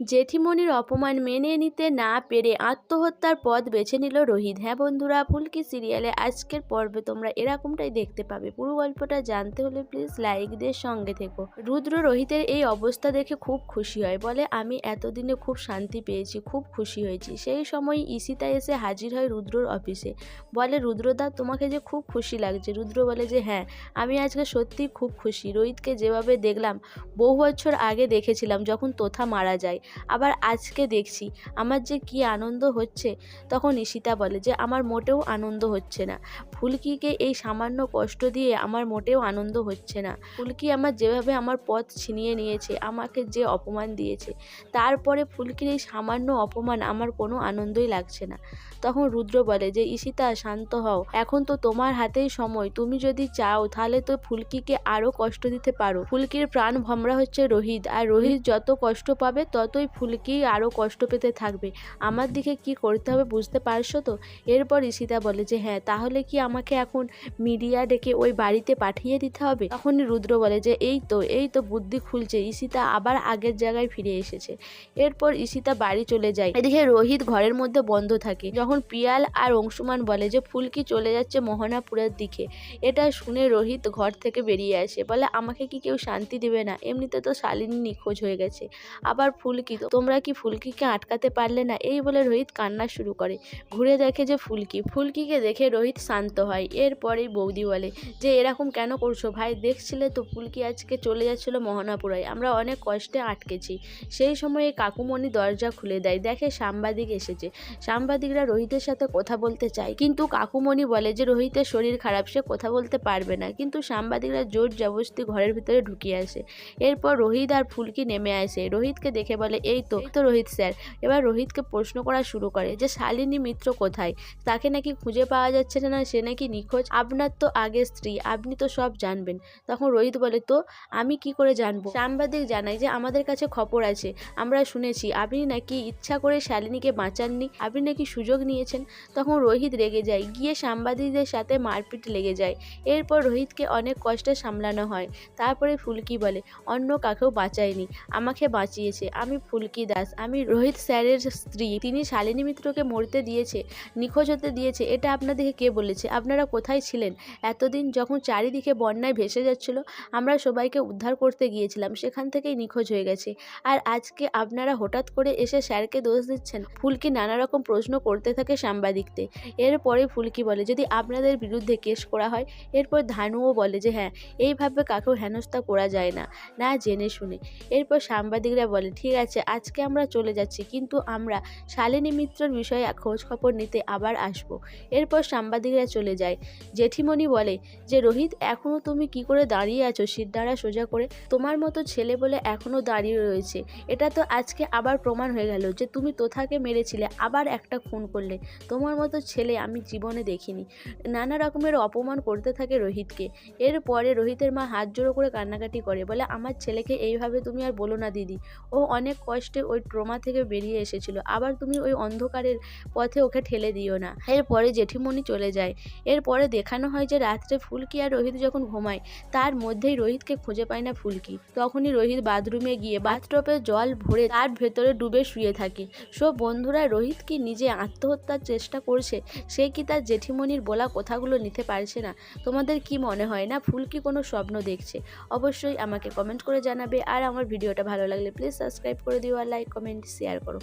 জেঠিমনির অপমান মেনে নিতে না পেরে আত্মহত্যার পথ বেছে নিল রোহিত। হ্যাঁ বন্ধুরা, ফুলকি সিরিয়ালে আজকের পর্বে তোমরা এরকমটাই দেখতে পাবে। পুরো গল্পটা জানতে হলে প্লিজ লাইক দিয়ে সঙ্গে থেকো। রুদ্র রোহিতের এই অবস্থা দেখে খুব খুশি হয়। বলে, আমি এতদিনে খুব শান্তি পেয়েছি, খুব খুশি হয়েছি। সেই সময় ঈশিতা এসে হাজির হয় রুদ্রর অফিসে। বলে, রুদ্রদা, তোমাকে যে খুব খুশি লাগছে। রুদ্র বলে যে হ্যাঁ আমি আজকে সত্যিই খুব খুশি। রোহিতকে যেভাবে দেখলাম, বহু বছর আগে দেখেছিলাম যখন তোথা মারা যায়। আবার আজকে দেখছি আমার যে কি আনন্দ হচ্ছে। তখন ঈশিতা বলে যে, আমার মোটেও আনন্দ হচ্ছে না। ফুলকিকে এই সামান্য কষ্ট দিয়ে আমার মোটেও আনন্দ হচ্ছে না। ফুলকি আমার যেভাবে আমার পথ ছিনিয়ে নিয়েছে, আমাকে যে অপমান দিয়েছে, তারপরে ফুলকির এই সামান্য অপমান আমার কোনো আনন্দই লাগছে না। তখন রুদ্র বলে যে, ঈশিতা, শান্ত হও। এখন তো তোমার হাতেই সময়। তুমি যদি চাও, তাহলে তো ফুলকিকে আরও কষ্ট দিতে পারো। ফুলকির প্রাণ ভমরা হচ্ছে রোহিত। আর রোহিত যত কষ্ট পাবে ততই ফুলকি আরও কষ্ট পেতে থাকবে। আমার দিকে কি করতে হবে বুঝতে পারছ তো? এরপর ঈশিতা বলে যে হ্যাঁ তাহলে কি আমাকে এখন মিডিয়া ডেকে ওই বাড়িতে পাঠিয়ে দিতে হবে? তখনই রুদ্র বলে যে, এই তো এই তো বুদ্ধি খুলছে। ঈশিতা আবার আগের জায়গায় ফিরে এসেছে। এরপর ঈশিতা বাড়ি চলে যায়। এদিকে রোহিত ঘরের মধ্যে বন্ধ থাকে। যখন পিয়াল আর অংশুমান বলে যে ফুলকি চলে যাচ্ছে মোহনাপুরের দিকে? এটা শুনে রোহিত ঘর থেকে বেরিয়ে আসে। বলে, আমাকে কি কেউ শান্তি দেবে না? এমনিতে তো শালিনী নিখোঁজ হয়ে গেছে। আবার ফুলকি তো তোমরা কি ফুলকিকে আটকাতে পারলে না? এই বলে রোহিত কান্না শুরু করে। ঘুরে দেখে যে ফুলকি, ফুলকিকে দেখে রোহিত শান্ত হয়। এরপরেই বৌদি বলে, যে এরকম কেন করছ? ভাই, দেখছিলে তো ফুলকি আজকে চলে যাচ্ছিল মহানাপুরায়। আমরা অনেক কষ্টে আটকেছি। সেই সময়ে কাকুমণি দরজা খুলে দেয়। দেখে সাংবাদিক এসেছে। সাংবাদিকরা রোহিতের সাথে কথা বলতে চায়। কিন্তু কাকুমণি বলে যে রোহিতের শরীর খারাপ, সে কথা বলতে পারবে না। কিন্তু সাংবাদিকরা জোর জবরদস্তি ঘরের ভিতরে ঢুকিয়ে আসে। এরপর রোহিত আর ফুলকি নেমে আসে। রোহিতকে দেখে বলে এই তো তো রোহিত স্যার। এবার রোহিতকে প্রশ্ন করা শুরু করে যে, শালিনী মিত্র কোথায়? তাকে নাকি খুঁজে পাওয়া যাচ্ছে না সে নাকি নিখোঁজ? আপনার তো আগে স্ত্রী, আপনি তো সব জানবেন। তখন রোহিত বলে, তো আমি কি করে জানব? সাংবাদিক জানায় যে, আমাদের কাছে খবর আছে, আমরা শুনেছি, আপনি নাকি ইচ্ছা করে শালিনীকে বাঁচাননি, আপনি নাকি সুযোগ নিয়েছেন। তখন রোহিত রেগে যায়, গিয়ে সাংবাদিকদের সাথে মারপিট লেগে যায়। এরপর রোহিতকে অনেক কষ্টে সামলানো হয়। তারপরে ফুলকি বলে, অন্য কাকেও বাঁচায়নি, আমাকে বাঁচিয়েছে, আমি ফুলকি দাস। আমি রোহিত স্যারের স্ত্রী। তিনি শালিনী মিত্রকে মরতে দিয়েছে, নিখোঁজ হতে দিয়েছে, এটা আপনাদেরকে কে বলেছে? আপনারা কোথায় ছিলেন? এতদিন যখন চারিদিকে বন্যায় ভেসে যাচ্ছিল, আমরা সবাইকে উদ্ধার করতে গিয়েছিলাম, সেখান থেকেই নিখোঁজ হয়ে গেছে। আর আজকে আপনারা হঠাৎ করে এসে স্যারকে দোষ দিচ্ছেন? ফুলকি নানা রকম প্রশ্ন করতে থাকে সাংবাদিকতে। এরপরে ফুলকি বলে, যদি আপনাদের বিরুদ্ধে কেস করা হয়, এরপর ধানুও বলে যে হ্যাঁ এইভাবে কাকেও হেনস্থা করা যায় না। না জেনে শুনে। এরপর সাংবাদিকরা বলে, ঠিক আছে আজকে আমরা চলে যাচ্ছি। কিন্তু আমরা শালিনী মিত্রর বিষয়ে খোঁজ খবর নিতে আবার আসব। এরপর সাংবাদিকরা চলে যায়। জেঠিমণি বলে যে, রোহিত এখনও তুমি কি করে দাঁড়িয়ে আছো? সিদ্ধারা সোজা করে তোমার মতো ছেলে বলে এখনও দাঁড়িয়ে রয়েছে। এটা তো আজকে আবার প্রমাণ হয়ে গেল যে, তুমি তোথাকে মেরেছিলে, আবার একটা খুন করলে। তোমার মতো ছেলে আমি জীবনে দেখিনি। নানা রকমের অপমান করতে থাকে রোহিতকে। এরপরে রোহিতের মা হাত জোড়ো করে কান্নাকাটি করে, বলে, আমার ছেলেকে এইভাবে তুমি আর বলো না, দিদি। ও অনেক কষ্টে ওই ট্রমা থেকে বেরিয়ে এসেছিল। আবার তুমি ওই অন্ধকারের পথে ওকে ঠেলে দিও না। এরপরে জেঠিমণি চলে যায়। এরপরে দেখানো হয় যে রাত্রে ফুলকি আর রোহিত যখন ঘুমায়, তার মধ্যেই রোহিতকে খুঁজে পায় না ফুলকি। তখনই রোহিত বাথরুমে গিয়ে বাথটপে জল ভরে তার ভেতরে ডুবে শুয়ে থাকে। সব বন্ধুরা, রোহিত কি নিজে আত্মহত্যার চেষ্টা করছে? সে কি তার জেঠিমণির বলা কথাগুলো নিতে পারছে না? তোমাদের কি মনে হয় না? ফুলকি কোনো স্বপ্ন দেখছে? অবশ্যই আমাকে কমেন্ট করে জানাবে। আর আমার ভিডিওটা ভালো লাগলে প্লিজ সাবস্ক্রাইব করে দিও আর লাইক কমেন্ট শেয়ার করো